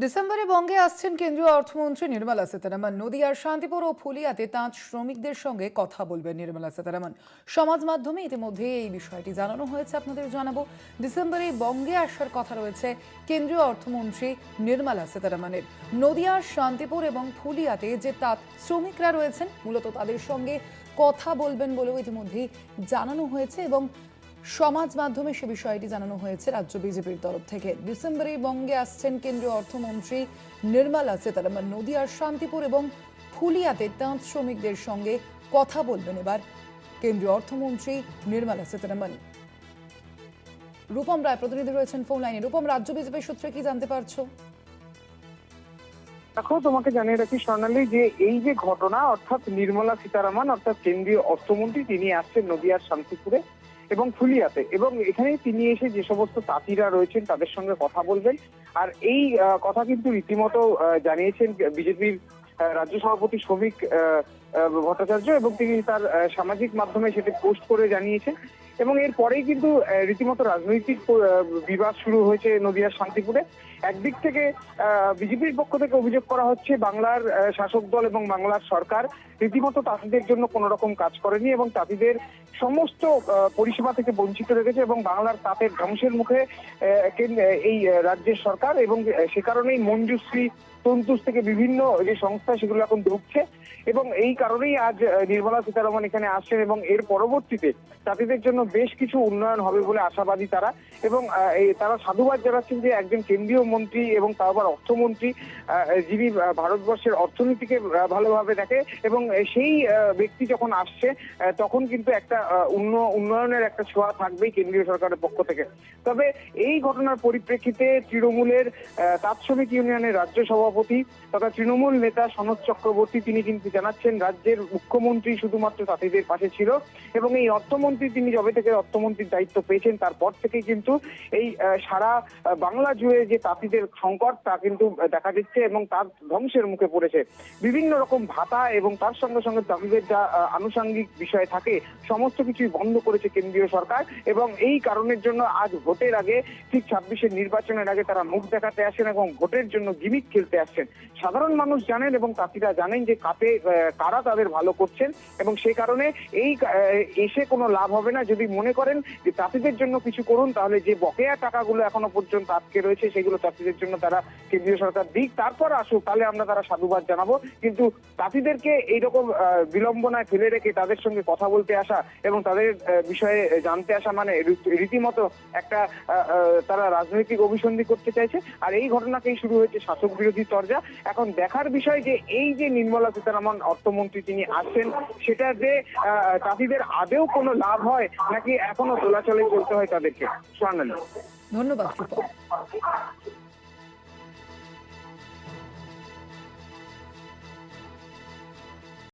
ডিসেম্বরে বঙ্গে আসছেন কেন্দ্রীয় অর্থমন্ত্রী নির্মলা সীতারামন। নদিয়ার শান্তিপুর ও ফুলিয়াতে তাঁত শ্রমিকদের সঙ্গে কথা বলবেন নির্মলা সীতারামন। সমাজ মাধ্যমে ইতিমধ্যে এই বিষয়টি জানানো হয়েছে আপনাদের জানাব। ডিসেম্বরে বঙ্গে আসার কথা রয়েছে কেন্দ্রীয় অর্থমন্ত্রী নির্মলা সীতারামনের। নদিয়ার শান্তিপুর এবং ফুলিয়াতে যে তাঁত শ্রমিকরা রয়েছেন, মূলত তাদের সঙ্গে কথা বলবেন বলেও ইতিমধ্যেই জানানো হয়েছে এবং সমাজ মাধ্যমে সে বিষয়টি জানানো হয়েছে রাজ্য বিজেপির তরফ থেকে। ডিসেম্বরে বঙ্গে আসছেন কেন্দ্রীয় অর্থমন্ত্রী নির্মলা সীতারামন। নদিয়ার শান্তিপুর এবং ফুলিয়াতে তাঁত শ্রমিকদের সঙ্গে কথা বলবেন এবার কেন্দ্রীয় অর্থমন্ত্রী নির্মলা সীতারামন। রূপম রায় প্রতিনিধি রয়েছেন ফোন লাইনে। রূপম, রাজ্য বিজেপির সূত্রে কি জানতে পারছ? দেখো, তোমাকে জানিয়ে রাখি স্বর্ণালী যে এই যে ঘটনা, অর্থাৎ নির্মলা সীতারামন, অর্থাৎ কেন্দ্রীয় অর্থমন্ত্রী, তিনি আসছেন নদিয়ার শান্তিপুরে। এবং ফুলিয়াতে। এবং এখানে তিনি এসে যে সমস্ত তাঁতিরা রয়েছেন তাদের সঙ্গে কথা বলবেন। আর এই কথা কিন্তু রীতিমতো জানিয়েছেন বিজেপির রাজ্য সভাপতি শ্রমিক ভট্টাচার্য এবং তিনি তার সামাজিক মাধ্যমে সেটি পোস্ট করে জানিয়েছেন। এবং এরপরেই কিন্তু আহ, রীতিমতো রাজনৈতিক বিবাদ শুরু হয়েছে নদিয়ার শান্তিপুরে। একদিক থেকে বিজেপির পক্ষ থেকে অভিযোগ করা হচ্ছে বাংলার শাসক দল এবং বাংলার সরকার রীতিমতো তাঁতিদের জন্য কোনো রকম কাজ করেনি এবং তাঁতিদের সমস্ত পরিষেবা থেকে বঞ্চিত রেখেছে এবং বাংলার তাঁতের ধ্বংসের মুখে এই রাজ্যের সরকার এবং সে কারণেই মঞ্জুশ্রী তন্তুস থেকে বিভিন্ন যে সংস্থা সেগুলো এখন ঢুকছে এবং এই কারণেই আজ নির্মলা সীতারামন এখানে আসছেন এবং এর পরবর্তীতে তাঁতিদের জন্য বেশ কিছু উন্নয়ন হবে বলে আশাবাদী তারা এবং তারা সাধুবাদ জানাচ্ছেন যে একজন কেন্দ্রীয় মন্ত্রী এবং আবার অর্থমন্ত্রী যিনি ভারতবর্ষের অর্থনীতিকে ভালোভাবে দেখে এবং সেই ব্যক্তি যখন আসছে তখন কিন্তু একটা উন্নয়নের একটা ছোঁয়া থাকবেই কেন্দ্রীয় সরকারের পক্ষ থেকে। তবে এই ঘটনার পরিপ্রেক্ষিতে তৃণমূলের শ্রমিক ইউনিয়নের রাজ্য সভাপতি তথা তৃণমূল নেতা সনদ চক্রবর্তী, তিনি কিন্তু জানাচ্ছেন, রাজ্যের মুখ্যমন্ত্রী শুধুমাত্র তাঁতিদের পাশে ছিল এবং এই অর্থমন্ত্রী তিনি যবে থেকে অর্থমন্ত্রীর দায়িত্ব পেয়েছেন, তারপর থেকেই কিন্তু এই সারা বাংলা জুড়ে যে তাঁতিদের সংকট, তা কিন্তু দেখা দিচ্ছে এবং তার ধ্বংসের মুখে পড়েছে। বিভিন্ন রকম ভাতা এবং তার সঙ্গে সঙ্গে তাঁতিদের যা আনুষঙ্গিক বিষয় থাকে, সমস্ত কিছুই বন্ধ করেছে কেন্দ্রীয় সরকার এবং এই কারণের জন্য আজ ভোটের আগে ঠিক ছাব্বিশের নির্বাচনের আগে তারা মুখ দেখাতে আসেন এবং ভোটের জন্য গিমিক খেলতে আসছেন সাধারণ মানুষ জানেন এবং তাঁতিরা জানেন যে কাতে কারা তাদের ভালো করছেন এবং সেই কারণে এই এসে কোনো লাভ হবে না। যদি মনে করেন যে তাঁতিদের জন্য কিছু করুন, তাহলে যে বকেয়া টাকাগুলো এখনও পর্যন্ত আটকে রয়েছে, সেগুলো তাঁতিদের জন্য তারা কেন্দ্রীয় সরকার দিক। তারপর আসুক, তাহলে আমরা তারা সাধুবাদ জানাব। কিন্তু তাঁতিদেরকে এইরকম বিলম্বনায় ফেলে রেখে তাদের সঙ্গে কথা বলতে আসা এবং তাদের বিষয়ে জানতে আসা মানে রীতিমতো একটা তারা রাজনৈতিক অভিসন্ধি করতে চাইছে। আর এই ঘটনাকেই শুরু হয়েছে শাসক বিরোধী চর্চা। এখন দেখার বিষয় যে এই যে নির্মলা সীতারামন অর্থমন্ত্রী তিনি আসছেন, সেটা যে তাঁতিদের আদেও কোনো লাভ হয়, নাকি এখনও দোলাচলে চলতে হয় তাদেরকে? ধন্যবাদ